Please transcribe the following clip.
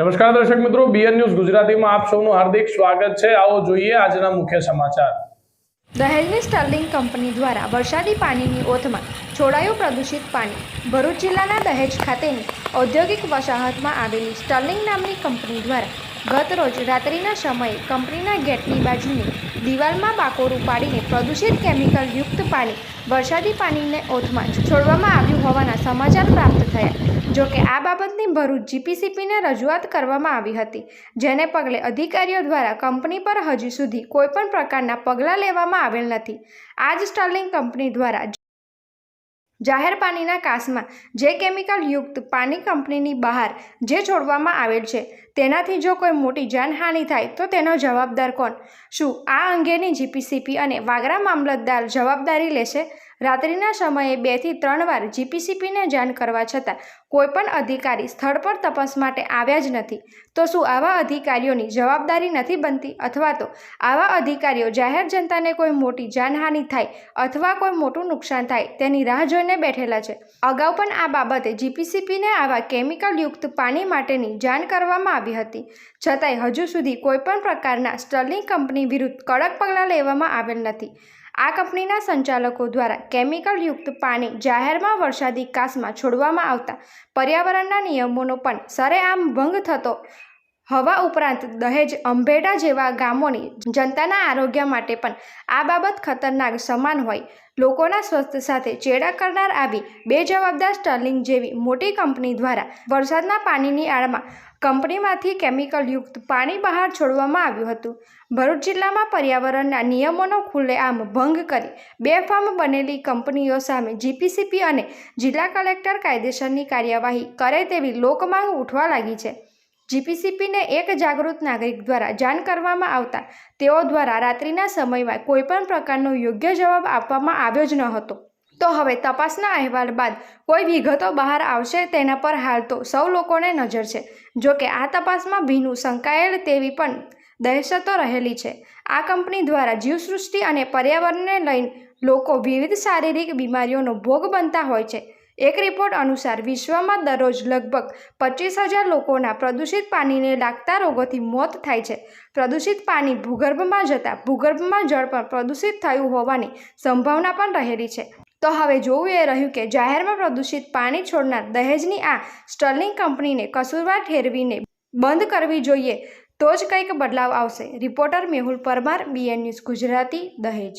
નમસ્કાર દર્શક મિત્રો બીએન ન્યૂઝ ગુજરાતીમાં આપ સૌનું હાર્દિક સ્વાગત છે. આવો જોઈએ આજના મુખ્ય સમાચાર. દહેજની સ્ટર્લિંગ કંપની દ્વારા વરસાદી પાણીની ઓથમાં છોડાયું પ્રદૂષિત પાણી. ભરૂચ જિલ્લાના દહેજ ખાતેની ઔદ્યોગિક વસાહતમાં આવેલી સ્ટર્લિંગ નામની કંપની દ્વારા ગત રોજ રાત્રિના સમયે કંપનીના ગેટની બાજુની દિવાલમાં બાકોરું પાડીને પ્રદૂષિત કેમિકલ યુક્ત પાણી, વરસાદી પાણીને ઓથમાં છોડવામાં આવ્યું હોવાના સમાચાર પ્રાપ્ત થયા. જોકે આ બાબતની ભરૂચ જીપીસીપીને રજૂઆત કરવામાં આવી હતી, જેને પગલે અધિકારીઓ દ્વારા કંપની પર હજી સુધી કોઈપણ પ્રકારના પગલાં લેવામાં આવેલ નથી. આ જ સ્ટર્લિંગ કંપની દ્વારા જાહેર પાણીના કાસમાં જે કેમિકલ યુક્ત પાણી કંપનીની બહાર જે છોડવામાં આવેલ છે, તેનાથી જો કોઈ મોટી જાનહાનિ થાય, તો તેનો જવાબદાર કોણ? શું આ અંગેની જીપીસીપી અને વાગરા મામલતદાર જવાબદારી લેશે? રાત્રિના સમયે બેથી ત્રણ વાર જીપીસીપીને જાણ કરવા છતાં કોઈપણ અધિકારી સ્થળ પર તપાસ માટે આવ્યા જ નથી. તો શું આવા અધિકારીઓની જવાબદારી નથી બનતી? અથવા તો આવા અધિકારીઓ જાહેર જનતાને કોઈ મોટી જાનહાનિ થાય અથવા કોઈ મોટું નુકસાન થાય તેની રાહ જોઈને બેઠેલા છે. અગાઉ પણ આ બાબતે જીપીસીપીને આવા કેમિકલયુક્ત પાણી માટેની જાણ કરવામાં આવી હતી. છતાંય હજુ સુધી કોઈપણ પ્રકારના સ્ટર્લિંગ કંપની વિરુદ્ધ કડક પગલાં લેવામાં આવેલ નથી. આ કંપનીના સંચાલકો દ્વારા કેમિકલયુક્ત પાણી જાહેરમાં વરસાદી કાસમાં છોડવામાં આવતા પર્યાવરણના નિયમોનો પણ સરેઆમ ભંગ થતો હવા ઉપરાંત દહેજ અંભેડા જેવા ગામોની જનતાના આરોગ્ય માટે પણ આ બાબત ખતરનાક સમાન હોય. લોકોના સ્વાસ્થ્ય સાથે ચેડા કરનાર આવી બેજવાબદાર સ્ટર્લિંગ જેવી મોટી કંપની દ્વારા વરસાદના પાણીની આડમાં કંપનીમાંથી કેમિકલયુક્ત પાણી બહાર છોડવામાં આવ્યું હતું. ભરૂચ જિલ્લામાં પર્યાવરણના નિયમોનો ખુલ્લેઆમ ભંગ કરી બેફામ બનેલી કંપનીઓ સામે જીપીસીપી અને જિલ્લા કલેક્ટર કાયદેસરની કાર્યવાહી કરે તેવી લોકમાંગ ઉઠવા લાગી છે. જીપીસીપીને એક જાગૃત નાગરિક દ્વારા જાણ કરવામાં આવતા તેઓ દ્વારા રાત્રિના સમયમાં કોઈપણ પ્રકારનો યોગ્ય જવાબ આપવામાં આવ્યો જ ન હતો. તો હવે તપાસના અહેવાલ બાદ કોઈ વિગતો બહાર આવશે તેના પર હાલ તો સૌ લોકોને નજર છે. જો કે આ તપાસમાં ભીનું સંકાયેલ તેવી પણ દહેશતો રહેલી છે. આ કંપની દ્વારા જીવસૃષ્ટિ અને પર્યાવરણને લઈને લોકો વિવિધ શારીરિક બીમારીઓનો ભોગ બનતા હોય છે. એક રિપોર્ટ અનુસાર વિશ્વમાં દરરોજ લગભગ પચીસ હજાર લોકોના પ્રદૂષિત પાણીને લાગતા રોગોથી મોત થાય છે. પ્રદૂષિત પાણી ભૂગર્ભમાં જતાં ભૂગર્ભમાં જળ પણ પ્રદૂષિત થયું હોવાની સંભાવના પણ રહેલી છે. તો હવે જોવું એ રહ્યું કે જાહેરમાં પ્રદૂષિત પાણી છોડનાર દહેજની આ સ્ટર્લિંગ કંપનીને કસૂરવાર ઠેરવીને બંધ કરવી જોઈએ તો જ કંઈક બદલાવ આવશે. Reporter Mehul Parmar, BN news Gujarati, Dahej.